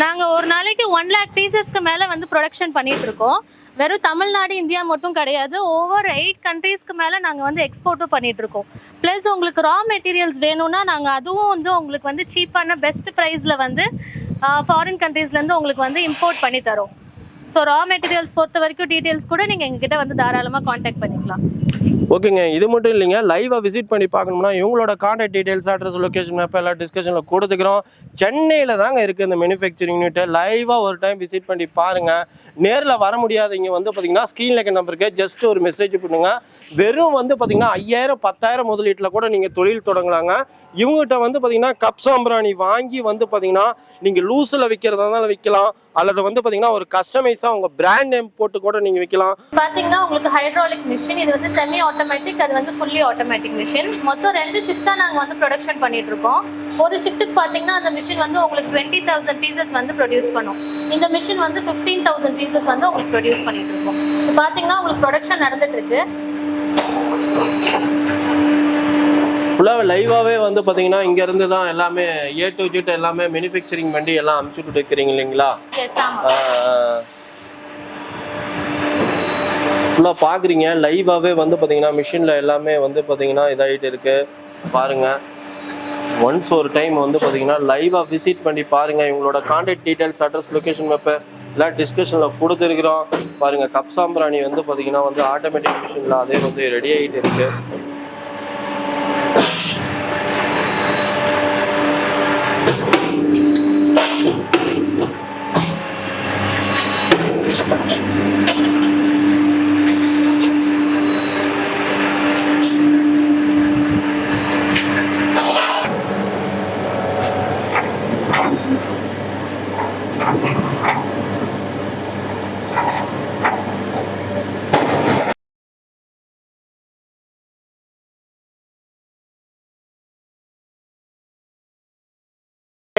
நாங்க ஒரு நாளைக்கு ஒன் லேக் பீசஸ்க்கு மேல வந்து ப்ரொடக்ஷன் பண்ணிட்டு இருக்கோம். வெறும் தமிழ்நாடு இந்தியா மட்டும் கிடையாது. ஓவர் எயிட் கண்ட்ரீஸ்க்கு மேல நாங்க வந்து எக்ஸ்போர்ட்டும் பண்ணிட்டு இருக்கோம். ப்ளஸ் உங்களுக்கு ரா மெட்டீரியல்ஸ் வேணும்னா நாங்க அதுவும் வந்து உங்களுக்கு வந்து சீப்பான பெஸ்ட் ப்ரைஸ்ல வந்து ஃபாரின் கண்ட்ரீஸ்ல இருந்து உங்களுக்கு வந்து இம்போர்ட் பண்ணி தரோம். ஸோ ரா மெட்டீரியல்ஸ் பொறுத்த வரைக்கும் டீட்டெயில்ஸ் கூட நீங்கள் எங்ககிட்ட வந்து தாராளமாக காண்டாக்ட் பண்ணிக்கலாம். ஓகேங்க இது மட்டும் இல்லைங்க லைவாக விசிட் பண்ணி பார்க்கணும்னா இவங்களோட contact details address location map எல்லாம் டிஸ்கஷனில் கொடுத்துக்கிறோம். சென்னையில் தாங்க இருக்குது இந்த மேனுஃபேக்சரிங் யூனிட் லைவாக ஒரு டைம் விசிட் பண்ணி பாருங்கள் நேரில் வர முடியாதவங்க வந்து பார்த்தீங்கன்னா ஸ்க்ரீனில் இருக்க நம்பருக்கு ஜஸ்ட் ஒரு மெசேஜ் பண்ணுங்கள் வெறும் வந்து பார்த்தீங்கன்னா ஐயாயிரம் பத்தாயிரம் முதலீட்டில் கூட நீங்கள் தொழில் தொடங்கலாங்க. இவங்ககிட்ட வந்து பார்த்தீங்கன்னா கப் சாம்பிராணி வாங்கி வந்து பார்த்தீங்கன்னா நீங்கள் லூஸில் விற்கிறதா இருந்தாலும் விற்கலாம் அல்லது வந்து பார்த்தீங்கன்னா ஒரு கஸ்டமைஸ் கஸ்டமைஸாக உங்கள் பிராண்ட் நேம் போட்டு கூட நீங்கள் விற்கலாம் பாத்தீங்கன்னா உங்களுக்கு ஹைட்ராலிக் மிஷின் இது வந்து செமி ஆட்டோமேட்டிக் அது வந்து ஃபுல்லி ஆட்டோமேட்டிக் மிஷின் மொத்தம் ரெண்டு ஷிஃப்டா நாங்க வந்து ப்ரொடக்ஷன் பண்ணிட்டு இருக்கோம். ஒரு ஷிஃப்ட்டுக்கு பாத்தீங்கன்னா அந்த மிஷின் வந்து உங்களுக்கு டுவெண்ட்டி தௌசண்ட் பீசஸ் வந்து ப்ரொடியூஸ் பண்ணும். இந்த மிஷின் வந்து ஃபிஃப்டீன் தௌசண்ட் பீசஸ் வந்து உங்களுக்கு ப்ரொடியூஸ் பண்ணிட்டு இருக்கோம். இப்போ பாத்தீங்கன்னா உங்களுக்கு ப்ரொடக்ஷன் நடந்துட்டு இருக்கு. ஃபுல்லாக லைவாகவே வந்து பார்த்தீங்கன்னா இங்கேருந்து தான் எல்லாமே ஏ டு ஜெட் எல்லாமே மேனுஃபேக்சரிங் பண்ணி எல்லாம் அமுச்சுட்டு இருக்கிறீங்க இல்லைங்களா? ஃபுல்லாக பார்க்குறீங்க லைவாகவே வந்து பார்த்தீங்கன்னா மிஷினில் எல்லாமே வந்து பார்த்தீங்கன்னா இதாகிட்டு இருக்கு. பாருங்கள் ஒன்ஸ் ஒரு டைம் வந்து பார்த்தீங்கன்னா லைவாக விசிட் பண்ணி பாருங்கள் இவங்களோட contact details address location map எல்லாம் டிஸ்கஷனில் கொடுத்துருக்குறோம். பாருங்கள் கப் சாம்பிராணி வந்து பார்த்தீங்கன்னா வந்து ஆட்டோமேட்டிக் மிஷினில் அதே வந்து ரெடி ஆகிட்டு இருக்குது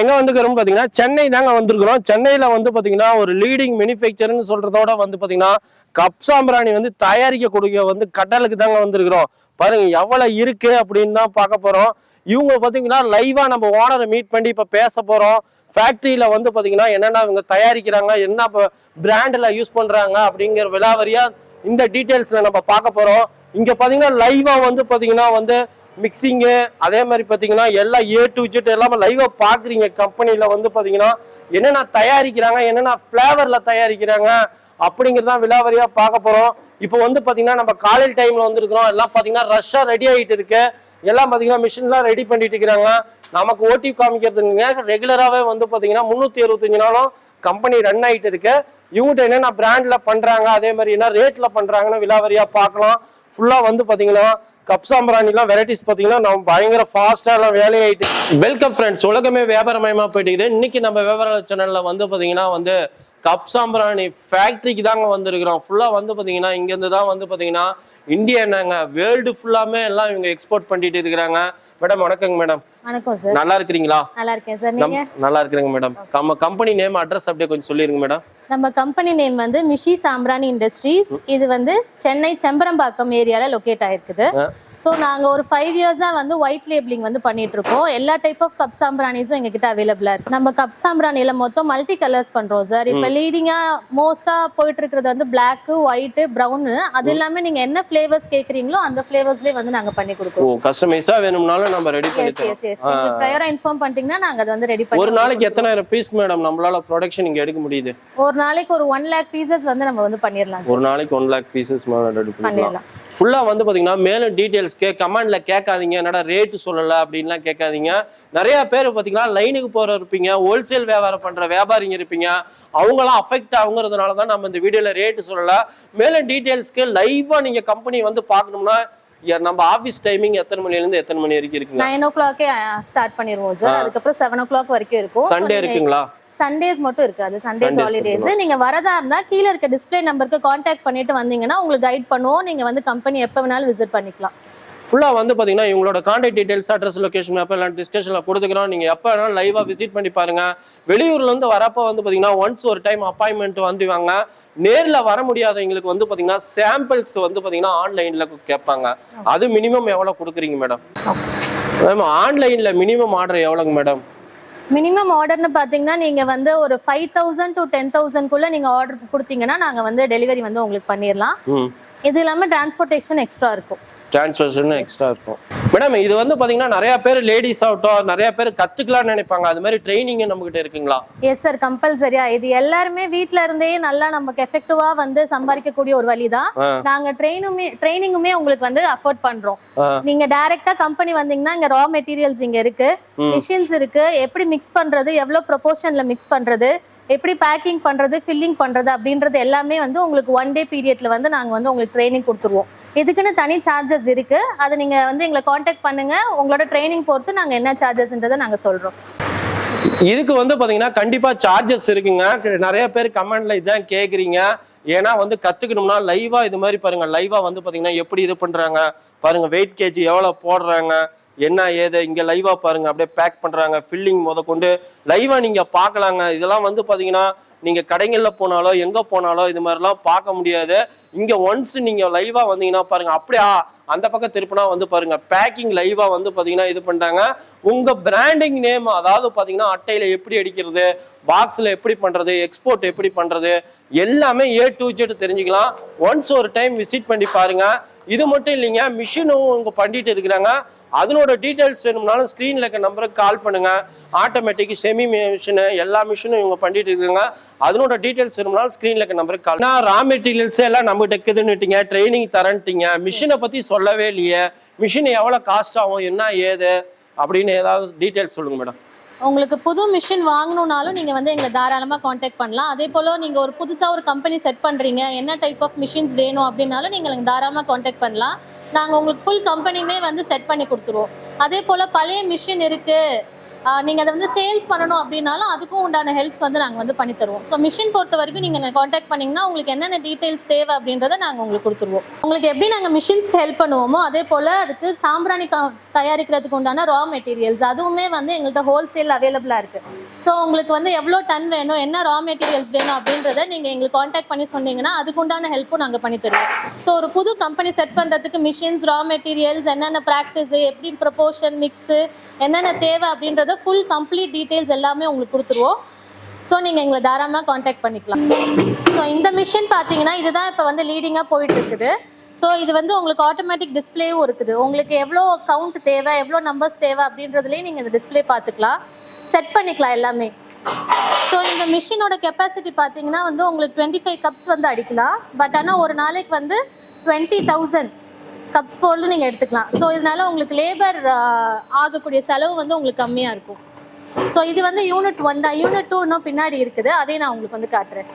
எங்கே வந்துக்கிறோம் பார்த்தீங்கன்னா சென்னை தாங்க வந்திருக்கிறோம். சென்னையில் வந்து பார்த்தீங்கன்னா ஒரு லீடிங் மேனுஃபேக்சர்னு சொல்கிறதோட வந்து பார்த்தீங்கன்னா கப் சாம்பிராணி வந்து தயாரிக்கக்கூடிய வந்து கடலுக்கு தாங்க வந்திருக்கிறோம். பாருங்க எவ்வளோ இருக்கு அப்படின்னு தான் பார்க்க போகிறோம் இவங்க பார்த்தீங்கன்னா லைவாக நம்ம ஓனரை மீட் பண்ணி இப்போ பேச போகிறோம் ஃபேக்ட்ரியில் வந்து பார்த்தீங்கன்னா என்னென்ன இவங்க தயாரிக்கிறாங்க என்ன இப்போ பிராண்டில் யூஸ் பண்ணுறாங்க அப்படிங்கிற விலாவரியா இந்த டீட்டெயில்ஸில் நம்ம பார்க்க போகிறோம் இங்கே பார்த்தீங்கன்னா லைவாக வந்து பார்த்தீங்கன்னா வந்து மிக்சிங்கு அதே மாதிரி பார்த்தீங்கன்னா எல்லாம் ஏ டு ஜெட் எல்லாமே லைவாக பார்க்குறீங்க கம்பெனியில் வந்து பார்த்தீங்கன்னா என்னென்ன தயாரிக்கிறாங்க என்னென்ன ஃப்ளேவரில் தயாரிக்கிறாங்க அப்படிங்கிறதான் விலாவரியாக பார்க்க போகிறோம் இப்போ வந்து பார்த்தீங்கன்னா நம்ம காலையில் டைமில் வந்துருக்கிறோம். எல்லாம் பார்த்தீங்கன்னா ரஷ்ஷாக ரெடி ஆகிட்டு இருக்கு. எல்லாம் பார்த்தீங்கன்னா மிஷின்லாம் ரெடி பண்ணிட்டு இருக்கிறாங்க. நமக்கு ஓட்டி காமிக்கிறதுங்க ரெகுலராகவே வந்து பார்த்தீங்கன்னா முந்நூற்றி அறுபத்தஞ்சு நாளும் கம்பெனி ரன் ஆகிட்டு இருக்கு. இவங்ககிட்ட என்னென்ன பிராண்டில் பண்ணுறாங்க அதே மாதிரி என்ன ரேட்டில் பண்ணுறாங்கன்னு விலாவரியாக பார்க்கலாம். ஃபுல்லாக வந்து பார்த்தீங்கன்னா கப் சாம்பிராணிலாம் வெரைட்டிஸ் பார்த்தீங்கன்னா நம்ம பயங்கர ஃபாஸ்ட்டாக எல்லாம் வேலையாயிட்டு வெல்கம் ஃப்ரெண்ட்ஸ் உலகமே வியாபாரமயமாக போயிட்டு இன்னைக்கு நம்ம வியாபார சேனலில் வந்து பார்த்தீங்கன்னா வந்து கப் சாம்பிராணி ஃபேக்ட்ரிக்கு தாங்க வந்திருக்கிறோம். ஃபுல்லாக வந்து பார்த்தீங்கன்னா இங்கேருந்து தான் வந்து பார்த்தீங்கன்னா இந்தியா என்னங்க வேர்ல்டு ஃபுல்லாமே எல்லாம் இவங்க எக்ஸ்போர்ட் பண்ணிட்டு இருக்கிறாங்க. மேடம் வணக்கங்க மேடம் வணக்கம் சார் நல்லா இருக்கிறீங்களா? நல்லா இருக்கேன் சார் நல்லா இருக்கிறேங்க மேடம் நம்ம கம்பெனி நேம் அட்ரஸ் அப்படியே கொஞ்சம் சொல்லிருங்க மேடம் நம்ம கம்பெனி நேம் வந்து மிஷி சாம்பிராணி இண்டஸ்ட்ரீஸ் இது வந்து சென்னை செம்பரம்பாக்கம் ஏரியால லொகேட் ஆயிருக்குது. ஸோ நாங்க ஒரு ஃபைவ் இயர்ஸா வந்து ஒயிட் லேபிளிங் வந்து பண்ணிட்டு இருக்கோம் எல்லா டைப் ஆஃப் கப் சாம்பிராணிஸும் எங்ககிட்ட அவைலபிளா இருக்கு. நம்ம கப் சாம்பிராணில மொத்தம் மல்டி கலர்ஸ் பண்றோம் சார் இப்போ லீடிங்கா மோஸ்டா போயிட்டு இருக்கிறது வந்து Black ஒயிட் ப்ரௌன் அது இல்லாம நீங்க என்ன ஃபிளேவர்ஸ் கேக்குறீங்களோ அந்த ஃபிளேவர்ஸ்லயே வந்து நாங்க பண்ணி கொடுக்குறோம். கஸ்டமைஸா வேணும்னாலும் நம்ம ரெடி பண்ணி எஸ் ப்ரையரா இன்ஃபார்ம் பண்ணிட்டீங்கன்னா நாங்க அதை வந்து ரெடி பண்ணி ஒரு நாளைக்கு எத்தனாயிரம் பீஸ் மேடம் நம்மளால ப்ரொடக்ஷன் இங்க எடுக்க முடியுது? ஒரு நாளைக்கு ஒரு ஒன் லேக் பீசஸ் வந்து நம்ம வந்து பண்ணிடலாம் ஒரு நாளைக்கு ஒன் லேக் பீசஸ் ரெடி பண்ணிக்கலாம் பண்ணிடலாம் ஃபுல்லா வந்து பாத்தீங்கன்னா மேலும் டீடைல்ஸ் கே கமெண்ட்ல கேட்காதீங்க. என்னடா ரேட் சொல்லல அப்படின்லாம் கேட்காதீங்க. நிறைய பேர் பாத்தீங்கன்னா லைனுக்கு போற இருப்பீங்க. ஹோல்சேல் வியாபாரம் பண்ற வியாபாரிங்க இருப்பீங்க. அவங்களாம் அஃபெக்ட் ஆகுங்கிறதுனால தான் நம்ம இந்த வீடியோல ரேட் சொல்லல. மேலும் டீடைல்ஸ்க்கு லைவா நீங்க கம்பெனி வந்து பார்க்கணும்னா நம்ம ஆபீஸ் டைமிங் எத்தனை மணில இருந்து எத்தனை மணி வரைக்கும் இருக்குங்க? நைன் ஓ கிளாக்கே ஸ்டார்ட் பண்ணிடுவோம் சார் அதுக்கப்புறம் செவன் ஓ கிளாக் வரைக்கும் இருக்கும். சண்டே இருக்குங்களா? சண்டேஸ் மட்டும் இருக்காது சண்டேஸ் Sundays ஹாலிடேஸ் நீங்க வரதா இருந்தா கீழ இருக்க டிஸ்ப்ளே நம்பருக்கு காண்டாக்ட் பண்ணிட்டு வந்தீங்கன்னா உங்களுக்கு கைட் பண்ணுவோம். நீங்க வந்து கம்பெனி எப்ப வேணாலும் விசிட் பண்ணிக்கலாம். ஃபுல்லா வந்து பாத்தீங்கன்னா இவங்களோட contact details address location map எல்லாம் டிஸ்கஷன்ல கொடுத்துக்கிறோம். நீங்க எப்ப வேணாலும் லைவா விசிட் பண்ணி பாருங்க. வெளியூர்ல இருந்து வரப்ப வந்து பாத்தீங்கன்னா ஒன்ஸ் ஒரு டைம் அப்பாயின்மெண்ட் வந்து வாங்க நேர்ல வர முடியாதவங்களுக்கு வந்து பாத்தீங்கன்னா சாம்பிள்ஸ் வந்து பாத்தீங்கன்னா ஆன்லைன்ல கேட்பாங்க. அது மினிமம் எவ்வளவு கொடுக்குறீங்க மேடம் மேம் ஆன்லைன்ல மினிமம் ஆர்டர் எவ்வளோங்க மேடம் மினிமம் ஆர்டர்னு பார்த்தீங்கன்னா நீங்கள் வந்து ஒரு ஃபைவ் தௌசண்ட் டு டென் தௌசண்ட்குள்ளே நீங்கள் ஆர்டர் கொடுத்தீங்கன்னா நாங்கள் வந்து டெலிவரி வந்து உங்களுக்கு பண்ணிடலாம் இது இல்லாமல் டிரான்ஸ்போர்ட்டேஷன் எக்ஸ்ட்ரா இருக்கும். டிரான்ஸ்ஃபர்ஷன் எக்ஸ்ட்ரா இருக்கும். மேடம் இது வந்து பாத்தீங்கன்னா நிறைய பேர் லேடிஸ் ஆகட்டும் நிறைய பேர் கத்துக்கலாம்னு நினைப்பாங்க. அது மாதிரி ட்ரைனிங் நம்ம கிட்ட இருக்குங்களா? எஸ் சார் கம்பல்சரியா இது எல்லாருமே வீட்ல இருந்தே நல்லா நமக்கு எஃபெக்டிவா வந்து சம்பாதிக்கக்கூடிய ஒரு வழிதான். நாங்க ட்ரெயினுமே ட்ரைனிங்குமே உங்களுக்கு வந்து அஃபோர்ட் பண்றோம். நீங்க டைரக்டா கம்பெனி வந்தீங்கன்னா இங்க ரா மெட்டீரியல்ஸ் இங்க இருக்கு. மிஷின்ஸ் இருக்கு. எப்படி மிக்ஸ் பண்றது? எவ்வளவு ப்ரொபோர்ஷன்ல மிக்ஸ் பண்றது? எப்படி பேக்கிங் பண்றது? ஃபில்லிங் பண்றது? அப்படின்றது எல்லாமே வந்து உங்களுக்கு ஒன் டே பீரியட்ல வந்து நாங்க வந்து உங்களுக்கு ட்ரைனிங் கொடுத்துருவோம். இதுக்குன்னு தனி சார்ஜஸ் இருக்கு. அதை நீங்க வந்து எங்களை காண்டாக்ட் பண்ணுங்க. உங்களோட ட்ரைனிங் பொறுத்து நாங்க என்ன சார்ஜஸ்ன்றதை நாங்க சொல்றோம். இதுக்கு வந்து பாத்தீங்கன்னா கண்டிப்பா சார்ஜஸ் இருக்குங்க. நிறைய பேர் கமெண்ட்ல இதான் கேக்குறீங்க. ஏன்னா வந்து கத்துக்கணும்னா லைவா இது மாதிரி பாருங்க. லைவா வந்து பாத்தீங்கன்னா எப்படி இது பண்றாங்க? பாருங்க வெயிட் கேஜி எவ்வளவு போடுறாங்க? என்ன ஏது? இங்க லைவா பாருங்க. அப்படியே பேக் பண்றாங்க. ஃபில்லிங் முத கொண்டு லைவா நீங்க பார்க்கலாங்க. இதெல்லாம் வந்து பாத்தீங்கன்னா நீங்கள் கடைகளில் போனாலோ எங்கே போனாலோ இது மாதிரிலாம் பார்க்க முடியாது. இங்கே ஒன்ஸ் நீங்கள் லைவாக வந்தீங்கன்னா பாருங்கள் அப்படியா? அந்த பக்கம் திருப்பினா வந்து பாருங்க பேக்கிங் லைவா வந்து பாத்தீங்கன்னா இது பண்றாங்க. உங்க பிராண்டிங் நேம் அதாவது பாத்தீங்கன்னா அட்டையில எப்படி அடிக்கிறது பாக்ஸ்ல எப்படி பண்றது எக்ஸ்போர்ட் எப்படி பண்றது எல்லாமே ஏ டு ஜெட் தெரிஞ்சுக்கலாம். ஒன்ஸ் ஒரு டைம் விசிட் பண்ணி பாருங்க. இது மட்டும் இல்லைங்க மிஷினும் உங்கள் பண்ணிட்டு இருக்கிறாங்க. அதனோட டீட்டெயில்ஸ் வேணும்னாலும் ஸ்க்ரீனில் இருக்க நம்பருக்கு கால் பண்ணுங்க. ஆட்டோமேட்டிக் செமி மிஷினு எல்லா மிஷினும் இவங்க பண்ணிட்டு இருக்காங்க. அதனோட டீட்டெயில்ஸ் வேணும்னாலும் ஸ்க்ரீனில் இருக்க நம்பருக்கு கால் நான் ரா மெட்டீரியல்ஸ் எல்லாம் நம்ம டெக்குதுன்னுட்டீங்க ட்ரைனிங் தரன்ட்டீங்க. மிஷினை பற்றி சொல்லவே இல்லையே. மிஷின் எவ்வளோ காஸ்ட் ஆகும் என்ன ஏது? அப்படின்னு ஏதாவது டீட்டெயில்ஸ் சொல்லுங்க மேடம் உங்களுக்கு புது மிஷின் வாங்கணும்னாலும் நீங்கள் வந்து எங்களை தாராளமாக காண்டாக்ட் பண்ணலாம். அதே போல் நீங்கள் ஒரு புதுசாக ஒரு கம்பெனி செட் பண்ணுறீங்க என்ன டைப் ஆஃப் மிஷின்ஸ் வேணும் அப்படின்னாலும் நீங்கள் எங்களுக்கு தாராளமாக காண்டாக்ட் பண்ணலாம். நாங்கள் உங்களுக்கு ஃபுல் கம்பெனியுமே வந்து செட் பண்ணி கொடுத்துருவோம். அதே போல் பழைய மிஷின் இருக்குது நீங்கள் அதை வந்து சேல்ஸ் பண்ணணும் அப்படின்னாலும் அதுக்கும் உண்டான ஹெல்ப்ஸ் வந்து நாங்கள் வந்து பண்ணி தருவோம். ஸோ மிஷின் பொறுத்த வரைக்கும் நீங்கள் காண்டாக்ட் பண்ணிங்கன்னா உங்களுக்கு என்னென்ன டீட்டெயில்ஸ் தேவை அப்படின்றத நாங்கள் உங்களுக்கு கொடுத்துருவோம். உங்களுக்கு எப்படி நாங்கள் மிஷின்ஸ்க்கு ஹெல்ப் பண்ணுவோமோ அதே போல் அதுக்கு சாம்பிராணி தயாரிக்கிறதுக்கு உண்டான ரா மெட்டீரியல்ஸ் அதுவுமே வந்து எங்கள்கிட்ட ஹோல்சேல் அவைலபிளாக இருக்குது ஸோ உங்களுக்கு வந்து எவ்வளோ டன் வேணும் என்ன ரா மெட்டீரியல்ஸ் வேணும் அப்படின்றத நீங்கள் எங்களுக்கு காண்டாக்ட் பண்ணி சொன்னீங்கன்னா அதுக்கு உண்டான ஹெல்ப்பும் நாங்கள் பண்ணி தருவோம். ஸோ ஒரு புது கம்பெனி செட் பண்ணுறதுக்கு மிஷின்ஸ் ரா மெட்டீரியல்ஸ் என்னென்ன ப்ராக்டிஸு எப்படி ப்ரொபோர்ஷன் மிக்ஸு என்னென்ன தேவை அப்படின்றத ஃபுல் கம்ப்ளீட் டீட்டெயில்ஸ் எல்லாமே உங்களுக்கு கொடுத்துருவோம். ஸோ நீங்கள் எங்களை தாராளமாக காண்டாக்ட் பண்ணிக்கலாம். ஸோ இந்த மிஷின் பார்த்தீங்கன்னா இதுதான் இப்போ வந்து லீடிங்காக போயிட்டு இருக்குது ஸோ இது வந்து உங்களுக்கு ஆட்டோமேட்டிக் டிஸ்ப்ளேவும் இருக்குது. உங்களுக்கு எவ்வளோ கவுண்ட் தேவை எவ்வளோ நம்பர்ஸ் தேவை அப்படின்றதுலேயே நீங்கள் இந்த டிஸ்ப்ளே பார்த்துக்கலாம். செட் பண்ணிக்கலாம் எல்லாமே. ஸோ இந்த மிஷினோட கெப்பாசிட்டி பார்த்தீங்கன்னா வந்து உங்களுக்கு டுவெண்ட்டி ஃபைவ் கப்ஸ் வந்து அடிக்கலாம். பட் ஆனால் ஒரு நாளைக்கு வந்து டுவெண்ட்டி தௌசண்ட் கப்ஸ் போல்டு நீங்கள் எடுத்துக்கலாம். ஸோ இதனால உங்களுக்கு லேபர் ஆகக்கூடிய செலவு வந்து உங்களுக்கு கம்மியாக இருக்கும். ஸோ இது வந்து யூனிட் ஒன் தான். யூனிட் டூ இன்னும் பின்னாடி இருக்குது. அதே நான் உங்களுக்கு வந்து காட்டுறேன்.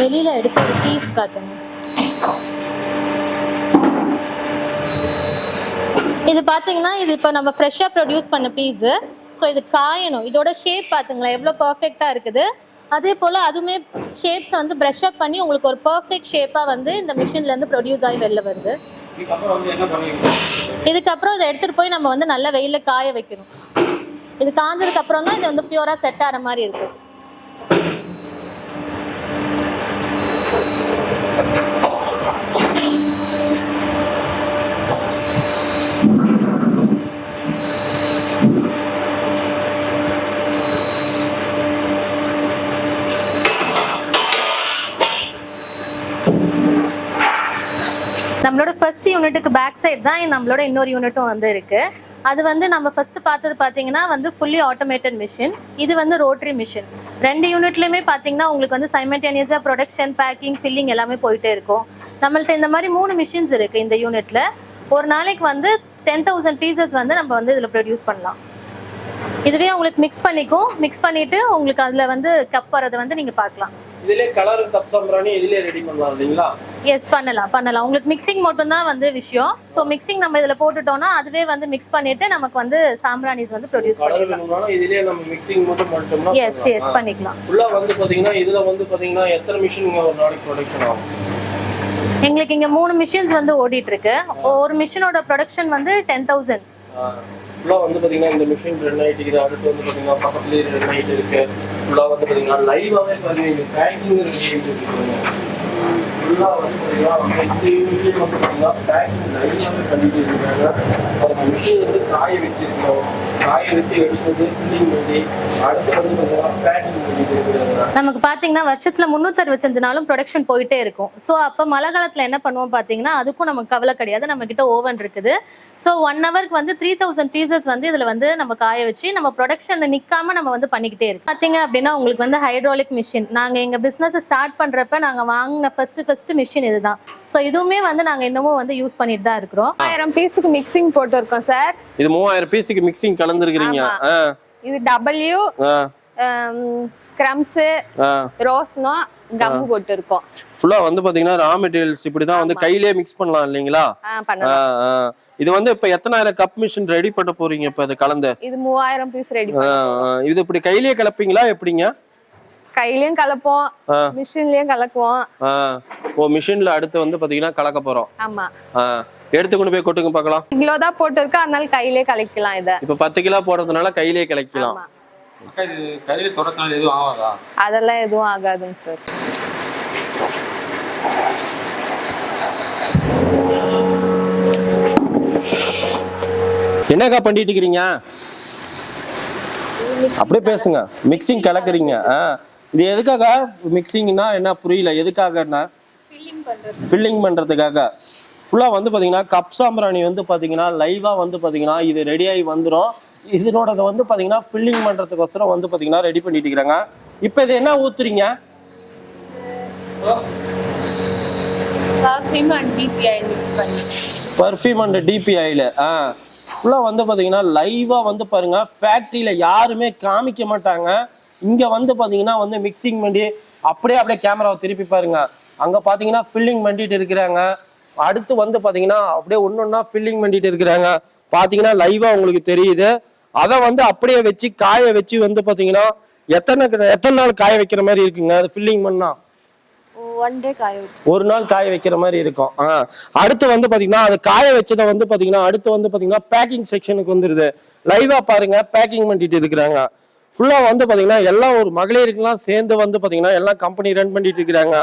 வெளியில எடுத்து ஒரு பீஸ் காட்டுங்க. இது பார்த்தீங்கன்னா இது இப்போ நம்ம ஃப்ரெஷ்ஷாக ப்ரொடியூஸ் பண்ண பீஸு ஸோ இது காயணும். இதோட ஷேப் பார்த்துங்களேன் எவ்வளோ பர்ஃபெக்டாக இருக்குது. அதே போல் அதுவுமே ஷேப்ஸ் வந்து ப்ரெஷ் அப் பண்ணி உங்களுக்கு ஒரு பர்ஃபெக்ட் ஷேப்பாக வந்து இந்த மிஷின்லேருந்து ப்ரொடியூஸ் ஆகி வெளில வருது. இதுக்கப்புறம் இதை எடுத்துகிட்டு போய் நம்ம வந்து நல்ல வெயிலில் காய வைக்கணும். இது காஞ்சதுக்கப்புறம் தான் இது வந்து பியூராக செட் ஆகிற மாதிரி இருக்கும். நம்மளோட ஃபர்ஸ்ட் யூனிட்டுக்கு பேக் சைடு தான் நம்மளோட இன்னொரு யூனிட்டும் வந்து இருக்கு. அது வந்து நம்ம ஃபர்ஸ்ட் பார்த்தது பார்த்தீங்கன்னா வந்து ஃபுல்லி ஆட்டோமேட்டட் மிஷின் இது வந்து ரோட்டரி மிஷின் ரெண்டு யூனிட்லையுமே பார்த்தீங்கன்னா உங்களுக்கு வந்து சைமல்டேனியஸாக ப்ரொடக்ஷன் பேக்கிங் ஃபில்லிங் எல்லாமே போயிட்டே இருக்கும். நம்மள்ட்ட இந்த மாதிரி மூணு மிஷின்ஸ் இருக்கு இந்த யூனிட்ல ஒரு நாளைக்கு வந்து டென் தௌசண்ட் பீசஸ் வந்து நம்ம வந்து இதில் ப்ரொடியூஸ் பண்ணலாம். இதுவே உங்களுக்கு மிக்ஸ் பண்ணிக்கும். மிக்ஸ் பண்ணிட்டு உங்களுக்கு அதில் வந்து கப் வரதை வந்து நீங்கள் பார்க்கலாம். இதுலயே கலர் கப் சாம்பிராணி இதுலயே ரெடி பண்ணலாம் இல்லைங்களா? எஸ் பண்ணலாம் பண்ணலாம். உங்களுக்கு மிக்சிங் மட்டும் தான் வந்து விஷயம். ஸோ மிக்சிங் நம்ம இதில் போட்டுட்டோம்னா அதுவே வந்து மிக்ஸ் பண்ணிட்டு நமக்கு வந்து சாம்பிராணிஸ் வந்து ப்ரொடியூஸ் வேணும்னாலும் இதுலயே நம்ம மிக்சிங் மட்டும் பண்ணிட்டோம்னா எஸ் எஸ் பண்ணிக்கலாம். ஃபுல்லா வந்து பாத்தீங்கன்னா இதுல வந்து பாத்தீங்கன்னா எத்தனை மிஷின் ஒரு நாளைக்கு ப்ரொடக்ஷன் ஆகும்? எங்களுக்கு இங்க மூணு மிஷின்ஸ் வந்து ஓடிட்டு இருக்கு. ஒரு மிஷினோட ப்ரொடக்ஷன் வந்து டென் தௌசண்ட் ஃபுல்லாக வந்து பார்த்தீங்கன்னா இந்த மிஷின் ரன் ஆகிட்டு இருக்குது. அடுத்து வந்து பார்த்தீங்கன்னா பக்கத்துலேயே ரன் ஆகிட்டு இருக்குது ஃபுல்லாக வந்து பார்த்தீங்கன்னா லைவாகவே பாருங்க இந்த பேக்கிங் ஃபுல்லாக பார்த்தீங்கன்னா வந்து பேக்கிங் லைவாகவே பண்ணிட்டு இருக்காங்க மிஷின் வந்து காய வச்சிருக்கோம் காய வச்சு ஃபில்லிங் பண்ணி அடுத்து வந்து பேக்கிங் பண்ணிட்டு இருக்கிறாங்க நமக்கு பாத்தீங்கன்னா வருஷத்துல முன்னூத்தி நாளும் ப்ரொடக்ஷன் போயிட்டே இருக்கும். ஸோ அப்போ மழை காலத்துல என்ன பண்ணுவோம் பாத்தீங்கன்னா அதுக்கும் நமக்கு கவலை கிடையாது. நம்ம கிட்ட ஓவன் இருக்குது. ஸோ ஒன் ஹவருக்கு வந்து த்ரீ தௌசண்ட் பீசஸ் வந்து இதுல வந்து நம்ம காய வச்சு நம்ம ப்ரொடக்ஷன்ல நிக்காம நம்ம வந்து பண்ணிக்கிட்டே இருக்கு பாத்தீங்க அப்படின்னா உங்களுக்கு வந்து ஹைட்ராலிக் மிஷின் நாங்க எங்க பிசினஸ் ஸ்டார்ட் பண்றப்ப நாங்க வாங்கின ஃபர்ஸ்ட் ஃபர்ஸ்ட் மிஷின் இதுதான். ஸோ இதுவுமே வந்து நாங்க இன்னமும் வந்து யூஸ் பண்ணிட்டு தான் இருக்கிறோம். ஆயிரம் பீஸுக்கு மிக்சிங் போட்டிருக்கோம் சார் இது மூவாயிரம் பீஸுக்கு மிக்சிங் கலந்துருக்கிறீங்க. இது டபிள்யூ கிரம்ஸ் ரோஸ்னோ கம் போட்டிருக்கோம். ஃபுல்லாக வந்து பார்த்தீங்கன்னா ரா மெட்டீரியல்ஸ் இப்படி தான் வந்து. கையிலேயே மிக்ஸ் பண்ணலாம் இல்லைங்களா. இது வந்து இப்ப எத்தனாயிரம் கப் மிஷின் ரெடி பண்ண போறீங்க இப்ப இது கலந்து? இது மூவாயிரம் பீஸ் ரெடி. இது இப்படி கையிலேயே கலப்பீங்களா எப்படிங்க? கையிலயும் கலப்போம் ஆ. மிஷின்லயும் கலக்குவோம். ஆ. ஓ மிஷின்ல அடுத்து வந்து பாத்தீங்கன்னா கலக்க போறோம். ஆமா. எடுத்து கொண்டு போய் கொட்டுங்க பார்க்கலாம் கிலோ தான் போட்டிருக்கு அதனால கையிலே கலக்கலாம் இத. இப்ப பத்து கிலோ போடுறதுனால கலக்கலாம் கையில ஆகாதா? அதெல்லாம் எதுவும் ஆகாதுங்க சார் என்னக்கா பண்ணிட்டு இருக்கிறீங்க? அப்படியே பேசுங்க. மிக்சிங் கலக்குறீங்க. ஆ. இது எதுக்காக? மிக்சிங்னா என்ன? புரியல. எதுக்காகன்னா ஃபில்லிங் பண்றதுக்காக. ஃபுல்லா வந்து பாத்தீங்கன்னா கப் சாம்பிராணி வந்து பாத்தீங்கன்னா லைவா வந்து பாத்தீங்கன்னா இது ரெடி ஆகி வந்துரும். இதனோட வந்து பாத்தீங்கன்னா ஃபில்லிங் பண்றதுக்கோசரம் வந்து பாத்தீங்கன்னா ரெடி பண்ணிட்டு இருக்கிறாங்க. இப்போ இது என்ன ஊத்துறீங்க? பர்ஃபியூம் அண்ட் டிபி ஆயில் ஆ. ஃபுல்லாக வந்து பார்த்தீங்கன்னா லைவாக வந்து பாருங்க ஃபேக்ட்ரியில் யாருமே காமிக்க மாட்டாங்க. இங்கே வந்து பார்த்தீங்கன்னா வந்து மிக்சிங் பண்ணி அப்படியே அப்படியே கேமராவை திருப்பி பாருங்க. அங்கே பார்த்தீங்கன்னா ஃபில்லிங் பண்ணிட்டு இருக்கிறாங்க. அடுத்து வந்து பார்த்தீங்கன்னா அப்படியே ஒன்று ஒன்றா ஃபில்லிங் பண்ணிட்டு இருக்கிறாங்க. பார்த்தீங்கன்னா லைவாக உங்களுக்கு தெரியுது. அதை வந்து அப்படியே வச்சு காய வச்சு வந்து பார்த்தீங்கன்னா எத்தனை எத்தனை நாள் காய வைக்கிற மாதிரி இருக்குங்க? அது ஃபில்லிங் பண்ணா? ஒன் டே காய வச்சு. ஒரு நாள் காய வைக்கிற மாதிரி இருக்கும். அடுத்து வந்து பாத்தீங்கன்னா அது காய வச்சதை வந்து பாத்தீங்கன்னா அடுத்து வந்து பாத்தீங்கன்னா பேக்கிங் செக்ஷனுக்கு வந்துருது. லைவா பாருங்க பேக்கிங் பண்ணிட்டு இருக்கிறாங்க. ஃபுல்லாக வந்து பார்த்தீங்கன்னா எல்லாம் ஒரு மகளிருக்கெல்லாம் சேர்ந்து வந்து பார்த்தீங்கன்னா எல்லாம் கம்பெனி ரன் பண்ணிட்டு இருக்கிறாங்க.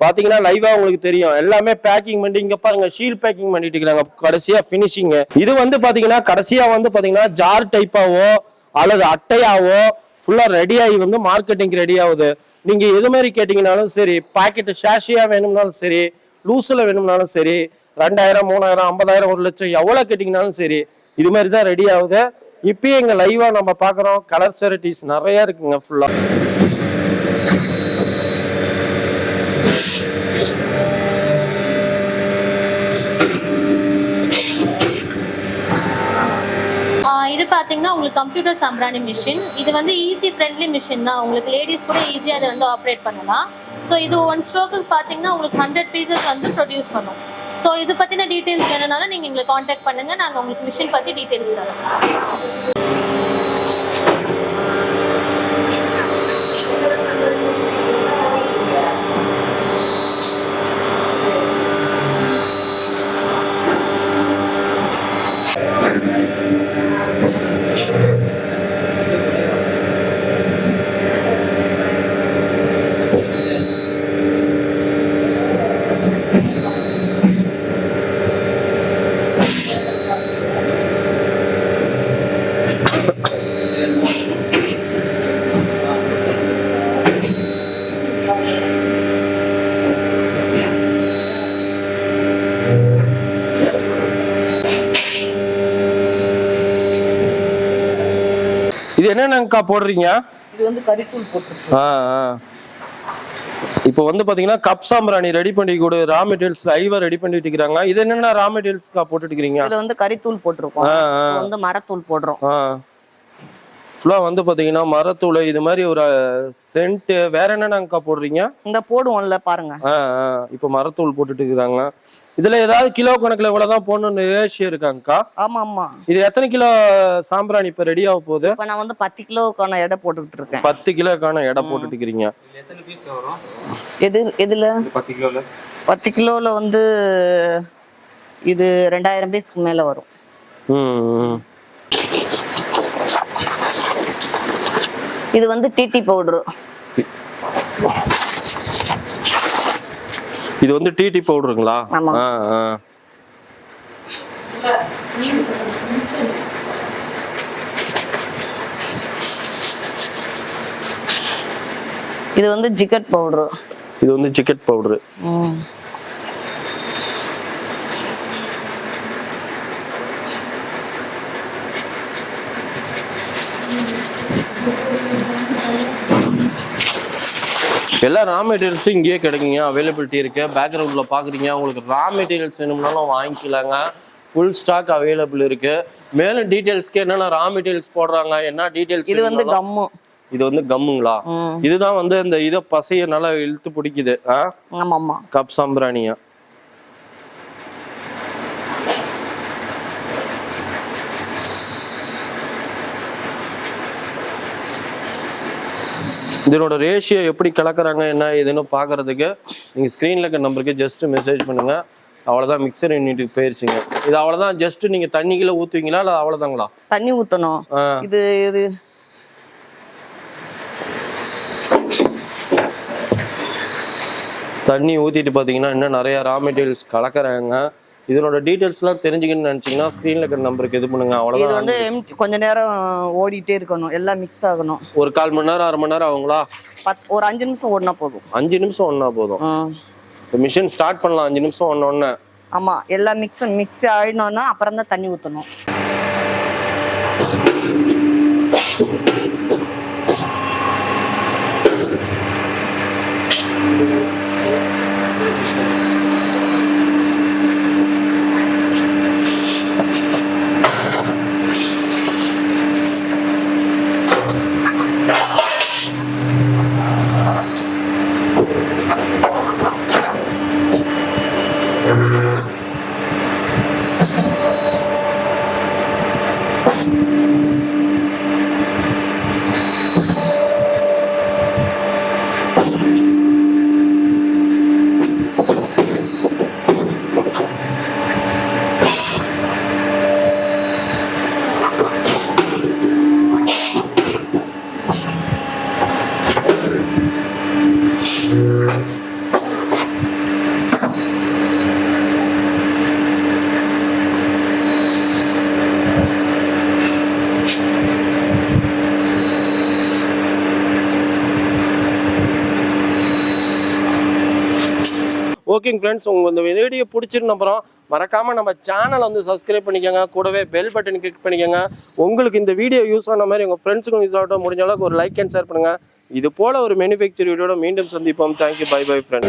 பார்த்தீங்கன்னா லைவாக உங்களுக்கு தெரியும். எல்லாமே பேக்கிங் பண்ணி இங்கே பாருங்க ஷீல் பேக்கிங் பண்ணிட்டு இருக்கிறாங்க. கடைசியாக ஃபினிஷிங் இது வந்து பார்த்தீங்கன்னா கடைசியாக வந்து பார்த்தீங்கன்னா ஜார் டைப்பாவோ அல்லது அட்டையாவோ ஃபுல்லாக ரெடியாகி வந்து மார்க்கெட்டிங் ரெடி ஆகுது. நீங்கள் எது மாதிரி கேட்டிங்கனாலும் சரி பாக்கெட்டு ஷேஷியாக வேணும்னாலும் சரி லூஸில் வேணும்னாலும் சரி ரெண்டாயிரம் மூணாயிரம் ஐம்பதாயிரம் ஒரு லட்சம் எவ்வளோ கேட்டிங்கனாலும் சரி இது மாதிரி தான் ரெடி ஆகுது. இப்பயே எங்க லைவா நம்ம பாக்குறோம் கலர் வெரைட்டிஸ் நிறைய இருக்குங்க ஃபுல்லா இது பார்த்தீங்கன்னா உங்களுக்கு கம்ப்யூட்டர் சாம்பிராணி மிஷின் இது வந்து ஈஸி ஃப்ரெண்ட்லி மிஷின் தான். உங்களுக்கு லேடிஸ் கூட ஈஸியாக அதை வந்து ஆப்ரேட் பண்ணலாம். ஸோ இது ஒன் ஸ்ட்ரோக்கு பார்த்தீங்கன்னா உங்களுக்கு ஹண்ட்ரட் பீசஸ் வந்து ப்ரொடியூஸ் பண்ணும். ஸோ இது பற்றின டீட்டெயில்ஸ் வேணும்னாலும் நீங்கள் எங்களை காண்டாக்ட் பண்ணுங்கள் நாங்கள் உங்களுக்கு மிஷின் பற்றி டீட்டெயில்ஸ் தரோம். இது என்னென்னக்கா போடுறீங்க? இது வந்து ஆ ஆ. இப்போ வந்து பாத்தீங்கன்னா கப் சாம்பிராணி ரெடி பண்ணி கொடு ரா மெட்டீரியல்ஸ் லைவா ரெடி பண்ணிட்டு இருக்கிறாங்க இது என்னென்ன ரா மெட்டீரியல்ஸ்க்கா போட்டுட்டு இருக்கிறீங்க? இதுல வந்து கறித்தூள் போட்டிருக்கோம். வந்து மரத்தூள் போடுறோம். ஃபுல்லாக வந்து பாத்தீங்கன்னா மரத்தூள் இது மாதிரி ஒரு சென்ட் வேற என்னென்னக்கா போடுறீங்க? இந்த போடுவோம்ல பாருங்க. இப்போ மரத்தூள் போட்டுட்டு இருக்கிறாங்க. இதுல ஏதாவது கிலோ கணக்குல இவ்வளவுதான் போடணும்னு ரேஷியோ இருக்காங்கக்கா? ஆமா ஆமா இது எத்தனை கிலோ சாம்பிராணி இப்ப ரெடி ஆக போகுது? இப்ப நான் வந்து பத்து கிலோக்கான எடை போட்டுக்கிட்டு இருக்கேன். பத்து கிலோக்கான எடை போட்டுட்டு இருக்கிறீங்க எது எதுல? இது பத்து கிலோவில் பத்து கிலோல வந்து இது ரெண்டாயிரம் பீஸ்க்கு மேல வரும். இது வந்து டிடி பவுடர் இது வந்து டிடி பவுடருங்களா இது வந்து ஜிகட் பவுடர். இது வந்து சிக்கெட் பவுடரு. எல்லா ரா மெட்டீரியல்ஸும் இங்கேயே கிடைக்குங்க. அவைலபிலிட்டி இருக்கு. பேக்ரவுண்ட்ல பாக்குறீங்க. உங்களுக்கு ரா மெட்டீரியல்ஸ் வேணும்னாலும் வாங்கிக்கலாங்க. ஃபுல் ஸ்டாக் அவைலபிள் இருக்கு. மேலும் டீடைல்ஸ்க்கு என்னென்ன ரா மெட்டீரியல்ஸ் போடுறாங்க? என்ன டீடைல்ஸ் இது வந்து கம்மு இது வந்து கம்முங்களா. இதுதான் வந்து இந்த இதை பசைய நல்லா இழுத்து பிடிக்குது. ஆ? ஆமா ஆமா கப் சாம்பிராணியா. இதனோட ரேஷியோ எப்படி கலக்குறாங்க என்ன ஏதுன்னு பார்க்கறதுக்கு நீங்கள் ஸ்க்ரீனில் இருக்க நம்பருக்கு ஜஸ்ட் மெசேஜ் பண்ணுங்க. அவ்வளோதான் மிக்சர் யூனிட்டுக்கு போயிருச்சுங்க. இது அவ்வளோதான் ஜஸ்ட் நீங்கள் தண்ணிக்குள்ள ஊற்றுவீங்களா இல்லை அவ்வளோதாங்களா தண்ணி ஊத்தணும். ஆ. இது இது. தண்ணி ஊற்றிட்டு பார்த்தீங்கன்னா இன்னும் நிறைய ரா மெட்டீரியல்ஸ் கலக்குறாங்க. இதனோட டீட்டெயில்ஸ்லாம் தெரிஞ்சுக்கணும்னு நினச்சிங்கன்னா ஸ்க்ரீனில் இருக்கிற நம்பருக்கு இது பண்ணுங்க இது அவ்வளோதான் வந்து empty- கொஞ்ச நேரம் ஓடிட்டே இருக்கணும். எல்லாம் மிக்ஸ் ஆகணும். ஒரு கால் மணி நேரம் அரை மணி நேரம் ஆகுங்களா? பத் ஒரு அஞ்சு நிமிஷம் ஓடினா போதும். அஞ்சு நிமிஷம் ஒன்றா போதும். இந்த மிஷின் ஸ்டார்ட் பண்ணலாம் அஞ்சு நிமிஷம் ஒன்று ஒன்று ஆமா எல்லாம் மிக்ஸ் மிக்ஸ் ஆயிடணும்னா அப்புறம் தான் தண்ணி ஊத்தணும். ஓகேங்க ஃப்ரெண்ட்ஸ் உங்களுக்கு இந்த வீடியோ பிடிச்சிருந்த அப்புறம் நம்ம சேனலை வந்து சப்ஸ்கிரைப் பண்ணிக்கோங்க. கூடவே பெல் பட்டன் கிளிக் பண்ணிக்கோங்க. உங்களுக்கு இந்த வீடியோ யூஸ் ஆன மாதிரி உங்கள் ஃப்ரெண்ட்ஸுக்கும் யூஸ் ஆகட்டும். முடிஞ்ச அளவுக்கு ஒரு லைக் அண்ட் ஷேர் பண்ணுங்க. இது போல ஒரு மேனுஃபேக்சர் வீடியோட மீண்டும் சந்திப்போம். Thank you bye by friend